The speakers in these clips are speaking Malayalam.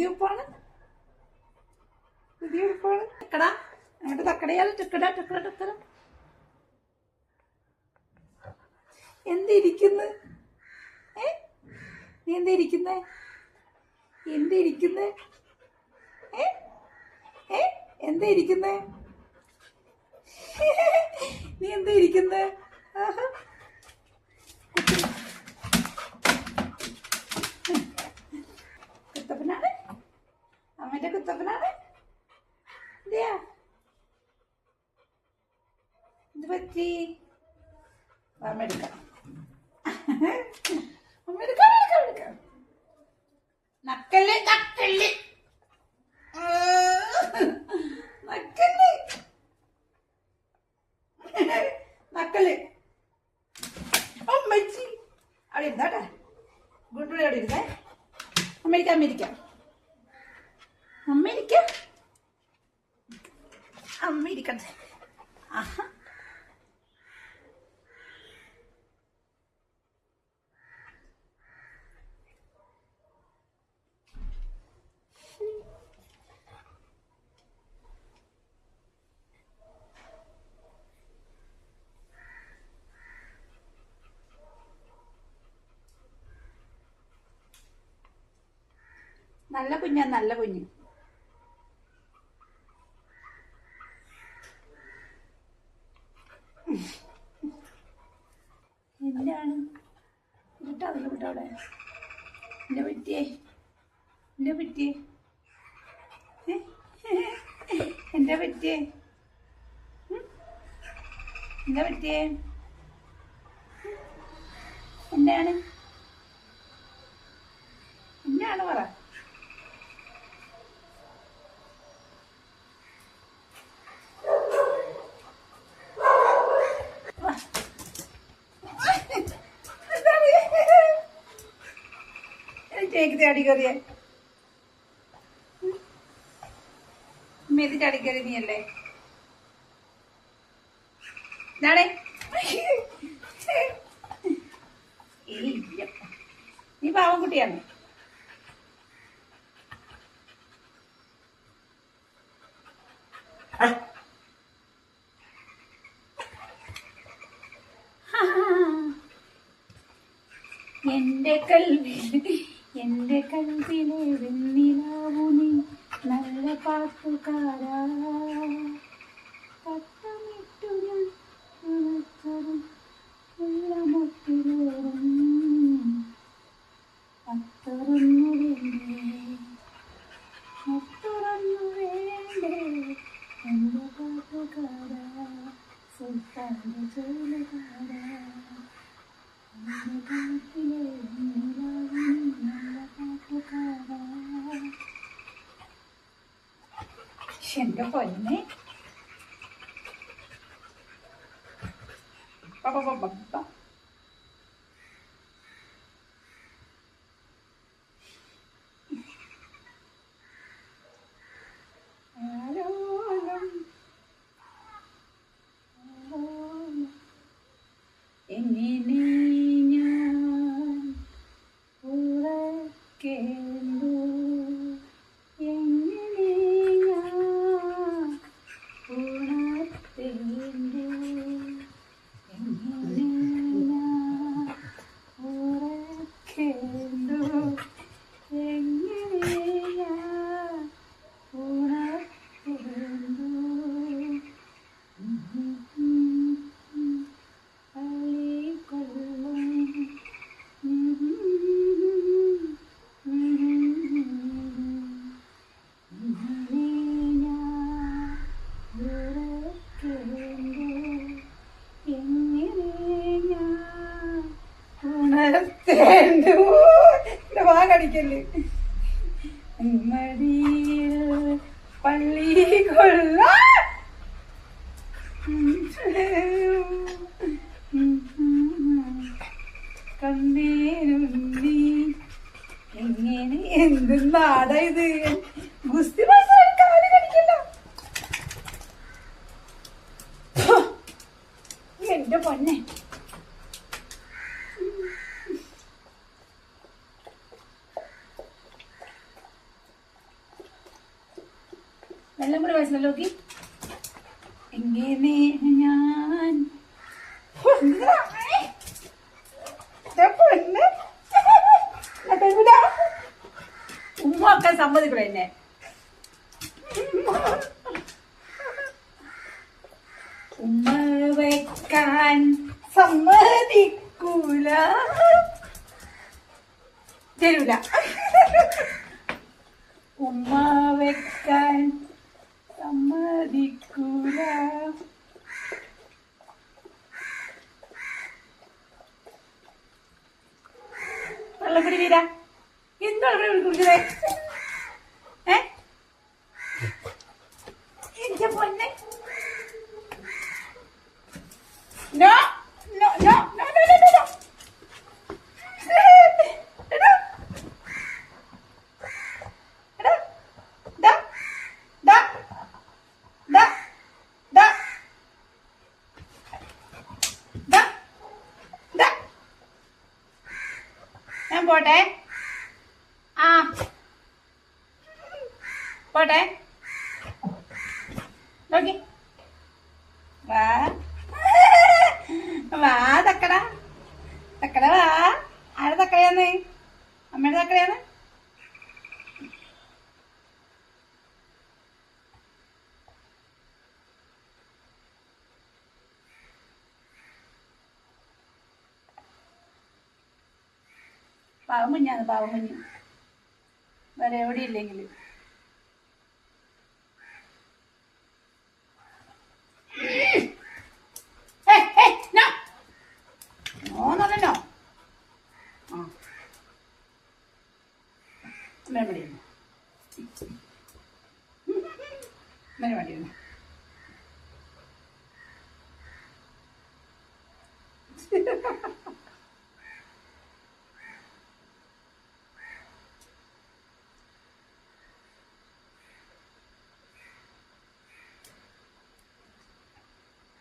പുതിയ ഉപ്പാണ് പുതിയ ഉപ്പാണ് എടാ അങ്ങോട്ട് തക്കടയാലും ടക്കട ടക്കട ടക്കട. എന്തിരിക്കുന്നു? ഏ? നീ എന്താ ഇരിക്കുന്നേ എന്താ ഇരിക്കുന്നേ ഏ? ഏ? എന്താ ഇരിക്കുന്നേ നീ എന്താ ഇരിക്കുന്നേ ആഹാ. പറ്റി? അമ്മ എടുക്കാം. അമ്മ എടുക്കാം എടുക്കാം എടുക്കാം. നക്കൽ നക്കൽ നക്കൽ. നക്കൽ. അമ്മച്ചി. അവിടെ ഇരുന്നാട്ടെ. അമേരിക്ക അമേരിക്ക അമേരിക്ക അമേരിക്ക ആഹാ. നല്ല കുഞ്ഞാ നല്ല കുഞ്ഞ്. എന്താണ്? വിട്ടോ അതിൽ വിട്ടോ അവിടെ. എന്റെ പറ്റിയേ എന്റെ പറ്റിയേ ഏ? എന്റെ പറ്റിയേ? എന്താ പറ്റിയേ എന്താണ്? എന്താണ് പറ. കേക്ക് ചാടി കയറിയേ മേത് ചാടി കയറി നീയല്ലേ? ഇതാണേ. നീ പാവം കുട്ടിയാണ്. എന്റെ കൽവി എന്റെ കണ്ണിലെ വെണ്ണിലാവു നീ. നല്ല പാട്ടുകാരാ. പട്ടമിട്ടു ഞാൻ അത്തറന്നു വേണ്ടേ അത്തറന്നു ก็ปล่อยมันให้ปั๊บปั๊บปั๊บ 对，കടിക്കൽ മടിയിൽ പള്ളി കൊള്ള. കണ്ണീരുണ്ണി. എങ്ങനെ എന്ത് നാടാ ഇത്? ഗുസ്തി മത്സരം കാൽ കടിക്കണ്ട. എന്റെ പൊന്നെ വെള്ളം കൂടെ വയസ്സിലല്ലോ നോക്കി എങ്ങനെ ഞാൻ പൊന്ന്. ദേ പൊന്ന്. അതെ ഇവിടെ. സമ്മതിക്കൂടെ എന്നെ. ഉമ്മ വെക്കാൻ സമ്മതിക്കൂല. തരൂല. ഉമ്മ വെക്കാൻ സമ്മതിക്കൂല. വെള്ളം കുടി വീരാ. എന്താണ് കുടിച്ചത് ഏ എന്റെ പൊന്നെ. No no no no no no no ഞാൻ പോട്ടെ. പോട്ടെ. നോക്കി. വാ. വാ തക്കട. തക്കട വാ. ആരെ തക്കടയാന്ന് അമ്മയുടെ തക്കടയാണ്? പാവം കുഞ്ഞാണ് പാവം കുഞ്ഞ്. വേറെ എവിടെ ഇല്ലെങ്കിൽ നോ നോ നോ ആ മെമ്മടിയിരുന്നു മെമ്മടിയിരുന്നു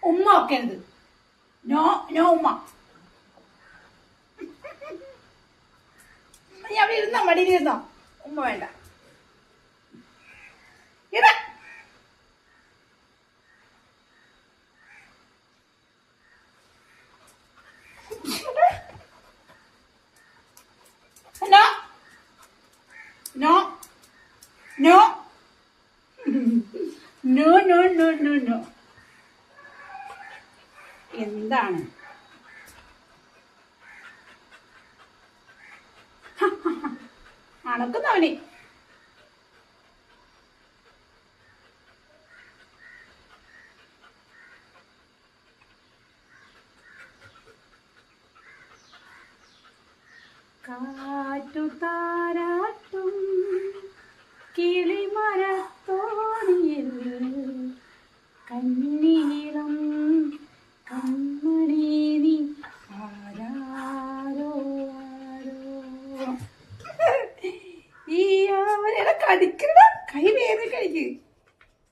ഉമ്മ ഒക്കെ ഉണ്ട് നോ നോ ഉമ്മ. ഞാൻ ഇരുന്നോ മടിയിൽ ഇരുന്നോ. ഉമ്മ വേണ്ട. No. No, no, no, no, no. എന്താണ് അണക്കുന്നവനെ കാറ്റു താ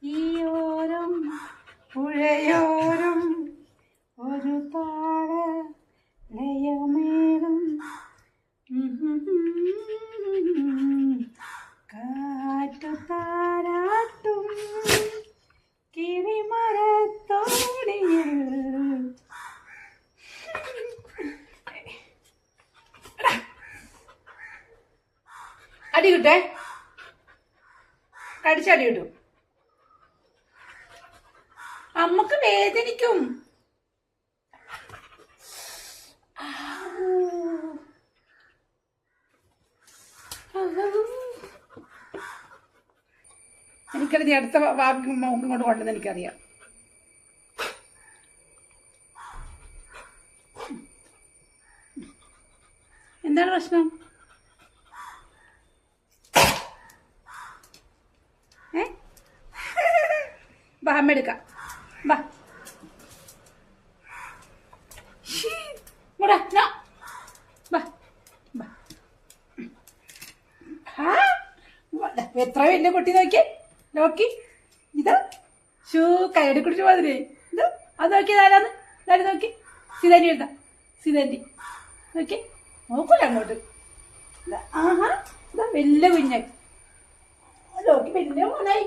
ഈ ഓരം പുഴയോരം ഒരു താഴ ലയമേളം കാറ്റു താരാട്ടും കിളിമരത്തോണിയിൽ അടി കിട്ടേ. കടിച്ചടി കിട്ടും. അമ്മയ്ക്ക് വേദനിക്കും. എനിക്കത് അടുത്ത വാക്ക് കൊണ്ട് കൊണ്ടെന്ന് എനിക്കറിയാം. എന്താണ് പ്രശ്നം? ഏ? വാ അമ്മ എടുക്കാം വാ ശ്ശീ, ഇങ്ങോട്ടാ, നാ. വാ, വാ. ആ, വാ, ദാ, കുട്ടി നോക്കി നോക്കി. ഇത്. ഷൂ കൈയുടെ കുടിച്ച് മാതിരി. ഇത്. അത് നോക്കിയത് ആരാന്ന്? ആര് നോക്കി? സിതാരി എഴുതാ സിതാരി നോക്കി. നോക്കൂല അങ്ങോട്ട്. ആഹാ. ഇതാ വലിയ കുഞ്ഞായി നോക്കി. വലിയ മോനായി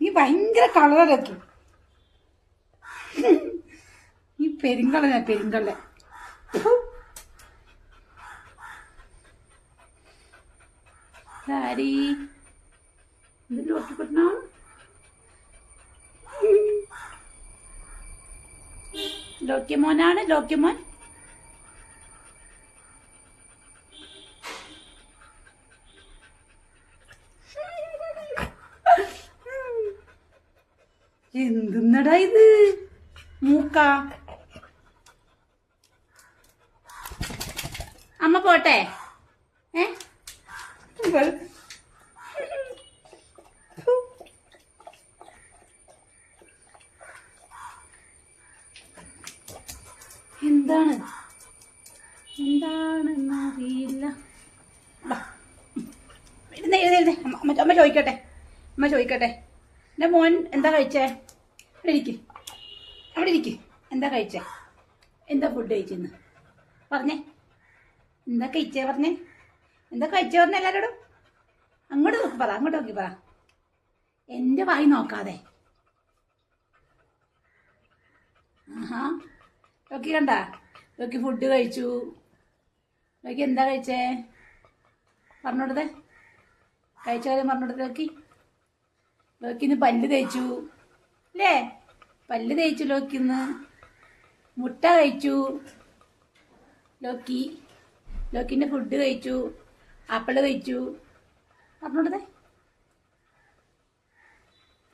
നീ ഭയങ്കര കളറൊക്കെ ഈ പെരുങ്കളനാ പെരുങ്കള്ള സാരി. ഇത് ലോക്കിപ്പെടണം ലോക്യമോനാണ് ലോക്യമോൻ എന്തുന്നടാ ഇത്? മൂക്ക. അമ്മ പോട്ടെ. ഏ. എന്താണ്? എന്താണെന്നറിയില്ല. ഇരുന്നേ, ഇരുന്നേ, ഇരുന്നേ. അമ്മ- അമ്മ ചോദിക്കട്ടെ. അമ്മ ചോദിക്കട്ടെ. എന്റെ മോൻ എന്താ കഴിച്ചേ? അവിടെ ഇരിക്ക്. അവിടെ ഇരിക്ക്. എന്താ കഴിച്ചേ? എന്താ ഫുഡ് കഴിച്ചെന്ന്? പറഞ്ഞേ. എന്താ കഴിച്ചേ? പറഞ്ഞേ. എന്താ കഴിച്ചു പറഞ്ഞ അങ്ങോട്ട് നോക്കി പറ അങ്ങോട്ട് നോക്കി പറ. എന്റെ വായി നോക്കാതെ. ആഹാ. നോക്കി കണ്ട? നോക്കി ഫുഡ് കഴിച്ചു. നോക്കി എന്താ കഴിച്ചേ? പറഞ്ഞോടത്തെ. കഴിച്ച കാര്യം പറഞ്ഞോടത്തെ നോക്കി. നോക്കി ഇന്ന് പല്ല് തേച്ചു. അല്ലേ പല്ല് തേച്ചു ലോക്കിന്ന് മുട്ട കഴിച്ചു. ലോക്കി ലോക്കിന്റെ ഫുഡ് കഴിച്ചു. ആപ്പിൾ കഴിച്ചു പറഞ്ഞോടത്തെ.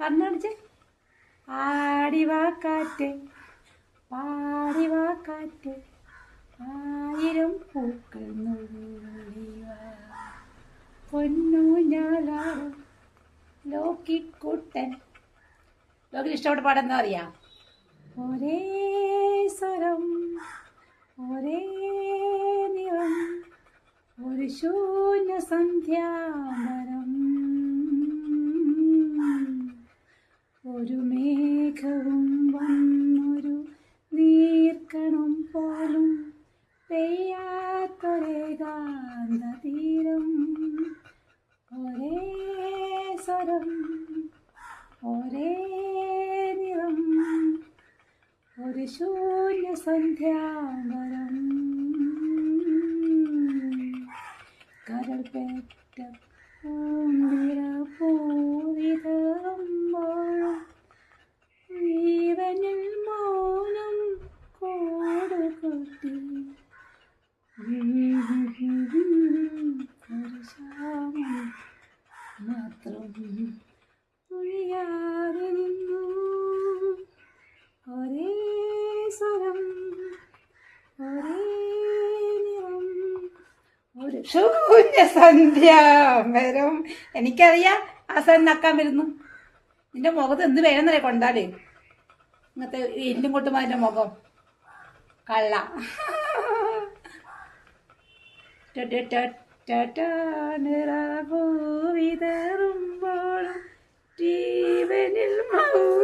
പറഞ്ഞോടിച്ചേ. ആടിവാ കാറ്റ് പാടിവാ കാറ്റ് ആയിരം പൂക്കൾ പൊന്നു ഞാലാടും ലോക്കിക്കുട്ടൻ. ഇഷ്ടപ്പെട്ട പാടം എന്താ അറിയാം? ഒരേ സ്വരം ഒരേ നിറം ഒരു ശൂന്യ സന്ധ്യാമരം ഒരു മേഘവും വന്നൊരു നീർക്കണം പോലും പെയ്യാത്തൊരേകാന്ത തീരം ഒരേ സ്വരം ഒരേ നിറം. ഒരു ശൂന്യ സന്ധ്യാമരം കരൾ പെറ്റ പൂന്തിര പൂവിതറുമ്പോഴും ജീവനിൽ മൗനം കൂടുകൂട്ടി ഒരു ശാമം മാത്രം ഒഴിയാതെ നിന്നു ഒരേ സ്വരം ഒരു ശൂന്യ സന്ധ്യാമരം എനിക്കറിയാം ആ സാധനം നക്കാൻ വരുന്നു. നിന്റെ മുഖത്ത് എന്ത് വേണമെന്നറിയ കൊണ്ടാൽ. ഇങ്ങനത്തെ എല്ലും കൊട്ടുമ്പോ അതിന്റെ മുഖം. കള്ള. നിറഭൂവിതറുമ്പോൾ ജീവനിൽ മൗനം.